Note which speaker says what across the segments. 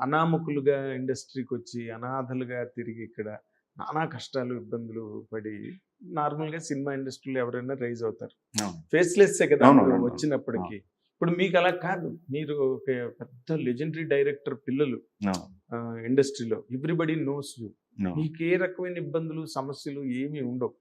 Speaker 1: అనామకులుగా ఇండస్ట్రీకి వచ్చి అనాథలుగా తిరిగి ఇక్కడ నానా కష్టాలు ఇబ్బందులు పడి నార్మల్గా సినిమా ఇండస్ట్రీలో ఎవరైనా రైజ్ అవుతారు.
Speaker 2: అవును.
Speaker 1: ఫేస్లెస్ కదా వచ్చినప్పటికీ. ఇప్పుడు మీకు అలా కాదు. మీరు ఒక పెద్ద లెజెండరీ డైరెక్టర్ పిల్లలు. ఇండస్ట్రీలో ఎవ్రీబడి నోస్ యూ. నీకు ఏ రకమైన ఇబ్బందులు సమస్యలు ఏమీ ఉండవు.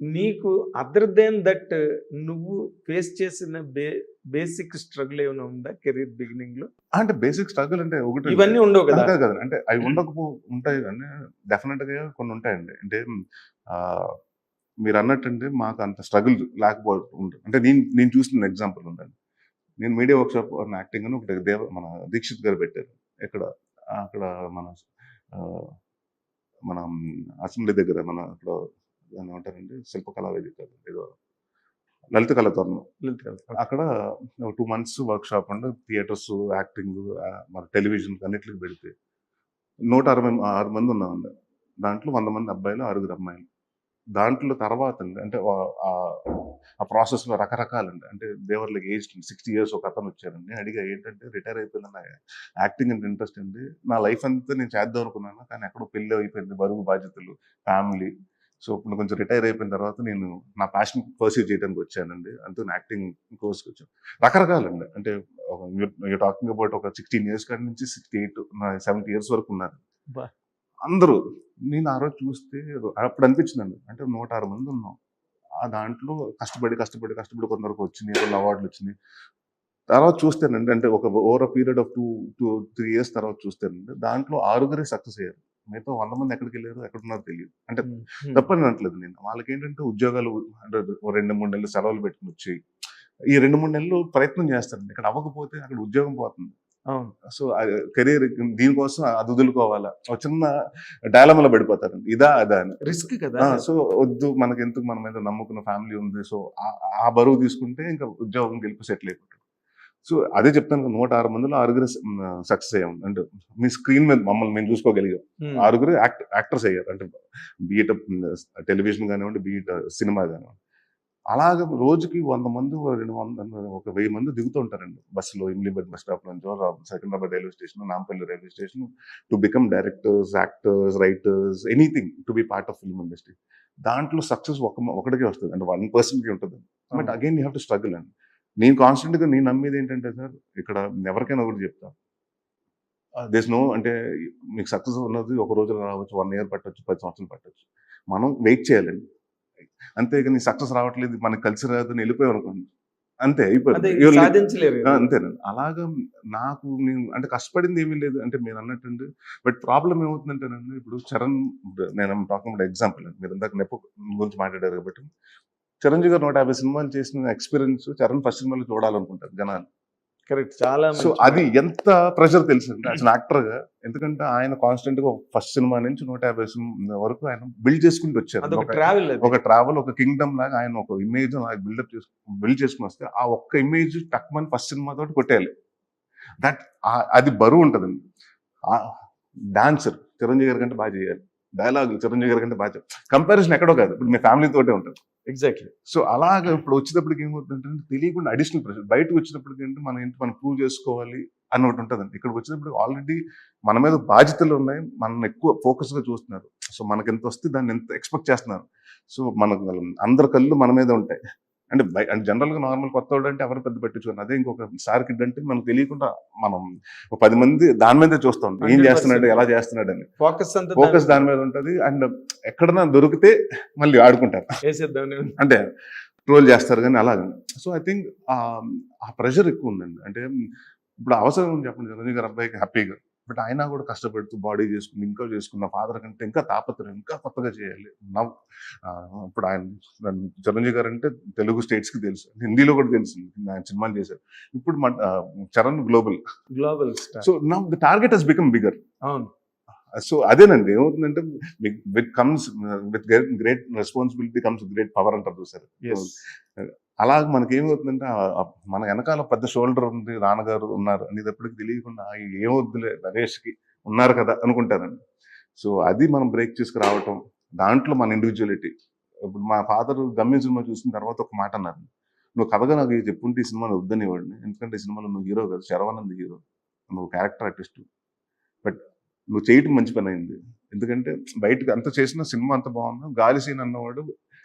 Speaker 1: నీకు అదర్ దెన్ దట్ నువ్వు ఫేస్ చేసిన బే బేసిక్ స్ట్రగుల్ ఏమైనా ఉందా కెరీర్ బిగినింగ్లో?
Speaker 2: అంటే బేసిక్ స్ట్రగుల్ అంటే ఒకటి
Speaker 1: ఇవన్నీ ఉండవు కదా.
Speaker 2: కాదు. అంటే అవి ఉండకపో ఉంటాయి కానీ డెఫినెట్గా కొన్ని ఉంటాయండి. అంటే మీరు అన్నట్టంటే మాకు అంత స్ట్రగుల్ లేకపోతే ఉంటుంది అంటే నేను నేను చూసిన ఎగ్జాంపుల్ ఉందండి. నేను మీడియా వర్క్షాప్ యాక్టింగ్ అని ఒకటి దేవ మన దీక్షిత్ గారు పెట్టారు. ఇక్కడ అక్కడ మన మన అసెంబ్లీ దగ్గర మన అక్కడ దాన్ని శిల్పకళా వేదిక ఏదో లలిత కళాతోరణం అక్కడ two months workshop and theatres acting మన టెలివిజన్ అన్నిటికి పెడితే నూట అరవై ఆరు మంది ఉన్నామండి. దాంట్లో వంద మంది అబ్బాయిలు ఆరుగురు అమ్మాయిలు. దాంట్లో తర్వాత అంటే ఆ- ప్రాసెస్లో రకరకాలండి. అంటే దేవర్లకి ఏజ్ సిక్స్టీ ఇయర్స్ ఒక అతను వచ్చారండి. అడిగా ఏంటంటే రిటైర్ అయిపోయింది యాక్టింగ్ అంటే ఇంట్రెస్ట్ అండి నా లైఫ్ అంతా నేను చేద్దాం అనుకున్నాను కానీ ఎక్కడో పెళ్ళి అయిపోయింది బరువు బాధ్యతలు ఫ్యామిలీ సో ఇప్పుడు కొంచెం రిటైర్ అయిపోయిన తర్వాత నేను నా ప్యాషన్ పర్సీవ్ చేయడానికి వచ్చానండి. అంతే యాక్టింగ్ కోర్స్కి వచ్చాను. రకరకాలండి. అంటే యూ టాకింగ్ అబౌట్ ఒక సిక్స్టీన్ ఇయర్స్ కాడి నుంచి సిక్స్టీ ఎయిట్ సెవెంటీ ఇయర్స్ వరకు ఉన్నారు. అందరూ నేను ఆ రోజు చూస్తే అప్పుడు అనిపించిందండి. అంటే నూట ఆరు మంది ఉన్నాం. ఆ దాంట్లో కష్టపడి కష్టపడి కష్టపడి కొందరికి వచ్చినాయి. కొన్ని అవార్డులు వచ్చినాయి. తర్వాత చూస్తేనండి అంటే ఒక over period of two two three years తర్వాత చూస్తేనండి దాంట్లో ఆరుగురే సక్సెస్ అయ్యారు. మిగతా వంద మంది ఎక్కడికి వెళ్ళారు ఎక్కడున్నారో తెలియదు అంటే తప్పని అనట్లేదు నేను. వాళ్ళకి ఏంటంటే ఉద్యోగాలు అంటే రెండు మూడు నెలలు సెలవులు పెట్టుకుని వచ్చి ఈ రెండు మూడు నెలలు ప్రయత్నం చేస్తారండి. ఇక్కడ అవ్వకపోతే అక్కడ ఉద్యోగం పోతుంది. సో కెరీర్ దీనికోసం అది వదులుకోవాలా? ఒక చిన్న డైలమలో పడిపోతారండి. ఇదా అదా అని.
Speaker 1: రిస్క్ కదా
Speaker 2: సో వద్దు. మనకి ఎందుకు మన మీద నమ్ముకున్న ఫ్యామిలీ ఉంది. సో ఆ- బరువు తీసుకుంటే ఇంకా ఉద్యోగం గెలిపి సెటిల్ అయిపోతాడు సో అదే చెప్తాను కదా, నూట ఆరు మందిలో ఆరుగురు సక్సెస్ అయ్యాం. అంటే మీ స్క్రీన్ మీద మమ్మల్ని మేము చూసుకోగలిగాం. ఆరుగురు యాక్ట్ యాక్టర్స్ అయ్యారు. అంటే బీట్ టెలివిజన్ కానివ్వండి బీట్ సినిమా కానివ్వండి. అలాగ రోజుకి వంద మంది రెండు వంద ఒక వెయ్యి మంది దిగుతూ ఉంటారండి. బస్సులో ఇమ్లీబెడ్ బస్ స్టాప్ నుంచో Secunderabad railway station Nampally railway station to become directors actors writers anything to be part of film industry. దాంట్లో సక్సెస్ ఒక ఒకటికే వస్తుంది. అంటే వన్ పర్సన్కి ఉంటుంది. But again you have to struggle అండి. నేను కాన్స్టెంట్గా నేను నమ్మేది ఏంటంటే సార్ ఇక్కడ ఎవరికైనా ఒకటి చెప్తా. దేస్ నో అంటే మీకు సక్సెస్ ఉన్నది ఒక రోజు రావచ్చు వన్ ఇయర్ పట్టొచ్చు పది సంవత్సరాలు పట్టొచ్చు. మనం వెయిట్ చేయాలండి. అంతేగాని సక్సెస్ రావట్లేదు మనకి కలిసి రాదు అని వెళ్ళిపోయాం అనుకోండి అంతే అయిపోయింది. అంతేనండి. అలాగా నాకు నేను అంటే కష్టపడింది ఏమీ లేదు అంటే మీరు అన్నట్టు బట్ ప్రాబ్లం ఏమవుతుందంటేనండి ఇప్పుడు చరణ్ నేను టాకింగ్ ఎగ్జాంపుల్ మీరు ఇందాక నెప్పు గురించి మాట్లాడారు కాబట్టి. చిరంజీవి గారు నూట యాభై సినిమాలు చేసిన ఎక్స్పీరియన్స్ చరణ్ ఫస్ట్ సినిమాలో చూడాలనుకుంటారు జనాలు.
Speaker 1: కరెక్ట్. చాలా
Speaker 2: సో అది ఎంత ప్రెషర్ తెలుసు అంటే యాజ్ యాక్టర్గా. ఎందుకంటే ఆయన కాన్స్టెంట్గా ఫస్ట్ సినిమా నుంచి నూట యాభై సినిమా వరకు ఆయన బిల్డ్ చేసుకుంటూ వచ్చారు.
Speaker 1: ట్రావెల్
Speaker 2: ఒక ట్రావెల్ ఒక కింగ్డమ్ లాగా ఆయన ఒక ఇమేజ్ బిల్డప్ చేసుకు బిల్డ్ చేసుకుని వస్తే ఆ ఒక్క ఇమేజ్ టక్మని ఫస్ట్ సినిమా తోటి కొట్టేయాలి. దట్ అది బరువు ఉంటుందండి. డాన్సర్ చిరంజీవి గారి కంటే బాగా చేయాలి. డైలాగ్ చిరంజీవి గారి కంటే బాగా చేయాలి కంపారిజన్ ఎక్కడో కాదు. ఇప్పుడు మీ ఫ్యామిలీ తోటే ఉంటుంది.
Speaker 1: ఎగ్జాక్ట్లీ
Speaker 2: సో అలాగా ఇప్పుడు వచ్చేటప్పటికి ఏమవుతుందంటే తెలియకుండా అడిషనల్ ప్రెషర్ బయటకు వచ్చినప్పటికి ఏంటి మనం ఏంటి మనం ప్రూవ్ చేసుకోవాలి అని ఒకటి ఉంటుందండి. ఇక్కడికి వచ్చినప్పుడు ఆల్రెడీ మన మీద బాధ్యతలు ఉన్నాయి మనం ఎక్కువ focus గా చూస్తున్నారు. సో మనకి ఎంత వస్తే దాన్ని ఎంత ఎక్స్పెక్ట్ చేస్తున్నారు. సో మనకు అందరి కళ్ళు మన మీద ఉంటాయి. అంటే అంటే జనరల్గా నార్మల్ కొత్త వాడు అంటే ఎవరు పెద్ద పట్టించుకోరు. అదే ఇంకొక సార్ కిడ్ అంటే మనకు తెలియకుండా మనం ఒక పది మంది దాని మీదే చూస్తాం. ఏం
Speaker 1: 100%
Speaker 2: చేస్తున్నాడు? ఎలా చేస్తున్నాడు అని
Speaker 1: ఫోకస్ అంతా
Speaker 2: ఫోకస్ దాని మీద ఉంటది. అండ్ ఎక్కడన్నా దొరికితే మళ్ళీ ఆడుకుంటారు. అంటే ట్రోల్ చేస్తారు కానీ అలాగే. సో ఐ థింక్ ఆ ప్రెషర్ ఎక్కువ ఉందండి. అంటే ఇప్పుడు అవసరం ఉంది చెప్పండి చిరంజీవి గారు అబ్బాయికి హ్యాపీగా. బట్ ఆయన కూడా కష్టపడుతూ బాడీ చేసుకుని ఇంకా చేసుకున్న ఫాదర్ కంటే ఇంకా తాపత్రయం ఇంకా కొత్తగా చేయాలి. నవ్ ఇప్పుడు ఆయన చిరంజీవి గారు అంటే తెలుగు స్టేట్స్కి తెలుసు. హిందీలో కూడా తెలుసు ఆయన సినిమాలు చేశారు. ఇప్పుడు Charan global.
Speaker 1: Global star.
Speaker 2: So now the target he's become bigger.
Speaker 1: అవును.
Speaker 2: సో అదేనండి. ఏమవుతుందంటే with comes with great responsibility comes great power అంటారు చూసారు. అలాగ మనకి ఏమవుతుందంటే మన వెనకాల పెద్ద షోల్డర్ ఉంది నాన్నగారు ఉన్నారు అనేటప్పటికి తెలియకుండా "ఆ, ఏమవుద్దులే నరేష్కి ఉన్నారు కదా అనుకుంటారండి. సో అది మనం బ్రేక్ చేసుకురావటం దాంట్లో మన ఇండివిజువాలిటీ ఇప్పుడు మా ఫాదర్ గమ్యం సినిమా చూసిన తర్వాత ఒక మాట అన్నారు. నువ్వు కథగా నాకు చెప్పుంటే ఈ సినిమాని వద్దనేవాడిని ఎందుకంటే ఈ సినిమాలో నువ్వు హీరో కాదు శరవానంద్ హీరో. నువ్వు క్యారెక్టర్ ఆర్టిస్ట్. బట్ నువ్వు చేయటం మంచి పని అయింది. ఎందుకంటే బయటకు అంత చేసిన సినిమా అంత బాగున్నా గాలి సీన్ అన్నవాడు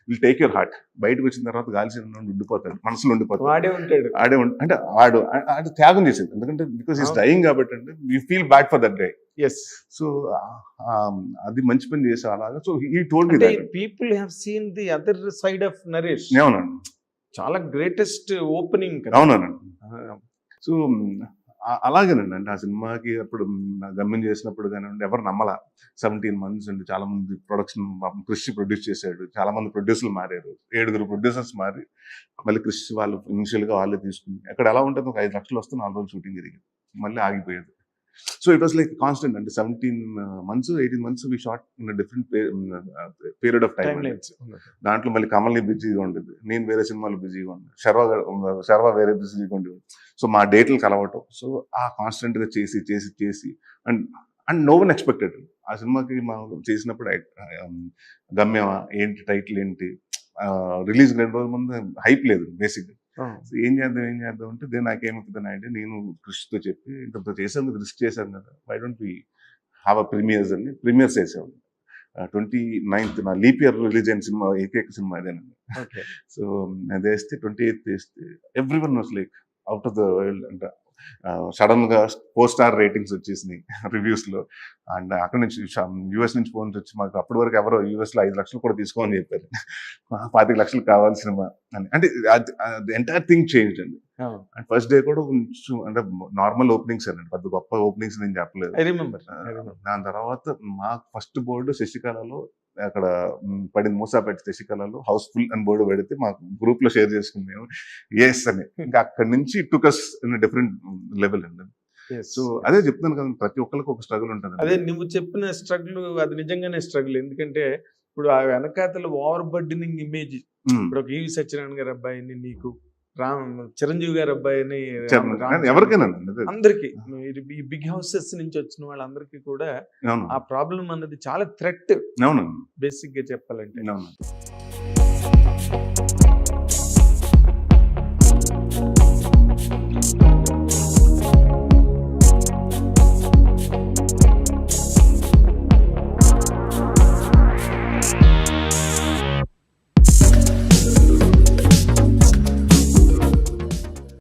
Speaker 2: విల్ టేక్ యువర్ హార్ట్. బయటకు వచ్చిన తర్వాత గాలి సీన్ అన్నవాడు ఉండిపోతాడు. మనసులో ఉండిపోతాడు.
Speaker 1: వాడే ఉంటాడు.
Speaker 2: ఆడే అంటే ఆడు ఆడు త్యాగం చేసేది. ఎందుకంటే బికాస్ ఈస్. డైయింగ్ కాబట్టి అంటే you feel bad for that guy
Speaker 1: yes
Speaker 2: so అది మంచి పని చేసే అలాగా. సో ఈ టోల్డ్ మీ
Speaker 1: అంటే people have seen the other side of Naresh
Speaker 2: అవునండి
Speaker 1: చాలా గ్రేటెస్ట్ ఓపెనింగ్
Speaker 2: అవునండి సో అలాగేనండి. అంటే ఆ సినిమాకి అప్పుడు గమ్యం చేసినప్పుడు కానివ్వండి ఎవరు నమ్మలా. సెవెంటీన్ మంత్స్ అండి. చాలా మంది ప్రొడక్షన్ కృషి ప్రొడ్యూస్ చేశాడు. చాలా మంది ప్రొడ్యూసర్లు మారారు. ఏడుగురు ప్రొడ్యూసర్స్ మారి మళ్ళీ కృషి వాళ్ళు ఇనిషియల్గా వాళ్ళే తీసుకుని అక్కడ ఎలా ఉంటుంది ఒక ఐదు లక్షలు వస్తే నాలుగు రోజులు షూటింగ్ జరిగింది. మళ్ళీ ఆగిపోయేది. So it was like constant అంటే seventeen months eighteen months we shot in different period of
Speaker 1: time
Speaker 2: దాంట్లో మళ్ళీ కమల్ని బిజీగా ఉండేది. నేను వేరే సినిమాలు బిజీగా ఉండేది శర్వ శర్వ వేరే బిజీగా ఉండేది సో మా డేట్లు కలవటం. సో ఆ కాన్స్టెంట్గా చేసి చేసి చేసి and and no one expected ఆ సినిమాకి మా చేసినప్పుడు గమ్యమా? ఏంటి టైటిల్ ఏంటి? రిలీజ్ రెండు రోజుల ముందు హైప్ లేదు బేసిక్ సో ఏం చేద్దాం ఏం చేద్దాం అంటే దేని నాకేమవుతుంది ఐడియా నేను కృషితో చెప్పి ఇంత చేసాం కదా రిస్క్ చేశాం కదా why don't we have a premiers అని ప్రీమియర్స్ వేసాం ట్వంటీ నైన్త్ నా లీప్ ఇయర్ రిలీజ్ అయిన సినిమా ఏకైక సినిమా అదేనండి. సో అది వేస్తే ట్వంటీ ఎయిత్ వేస్తే everyone was like out of the world అంటే. సడన్గా ఫోర్ స్టార్ రేటింగ్స్ వచ్చేసినాయి రివ్యూస్లో అండ్ అక్కడ నుంచి యుఎస్ నుంచి ఫోన్స్ వచ్చి మాకు అప్పటి వరకు ఎవరో యుఎస్లో ఐదు లక్షలు కూడా తీసుకోమని చెప్పారు. పాతిక లక్షలు కావాలి సినిమా అని. అంటే ఎంటైర్ థింగ్ చేంజ్ అండి. అండ్ ఫస్ట్ డే కూడా కొంచెం అంటే నార్మల్ ఓపెనింగ్స్ అండి. పెద్ద గొప్ప ఓపెనింగ్స్ నేను చెప్పలేదు. దాని తర్వాత మా ఫస్ట్ బోర్డు శశికళలో అక్కడ పడింది మూసాపేట శశికళలో హౌస్ఫుల్ అని బోర్డు పెడితే మాకు గ్రూప్లో షేర్ చేసుకున్నాము. ఎస్ అని. ఇంకా అక్కడి నుంచి took us in different level అండి. సో అదే చెప్తున్నాను కదా ప్రతి ఒక్కరికి ఒక స్ట్రగుల్ ఉంటుంది
Speaker 1: అదే నువ్వు చెప్పిన స్ట్రగుల్ అది నిజంగానే స్ట్రగుల్ ఎందుకంటే ఇప్పుడు ఆ వెనకాతల ఓవర్ బర్డనింగ్ ఇమేజ్. ఇప్పుడు ఒక ఈవి సత్యనారాయణ గారి అబ్బాయిని నీకు రామ్ చిరంజీవి గారి అబ్బాయిని
Speaker 2: ఎవరికైనా అదే.
Speaker 1: అందరికి ఈ బిగ్ హౌసెస్ నుంచి వచ్చిన వాళ్ళందరికీ కూడా ఆ ప్రాబ్లం అన్నది చాలా థ్రెట్ బేసిక్గా చెప్పాలంటే.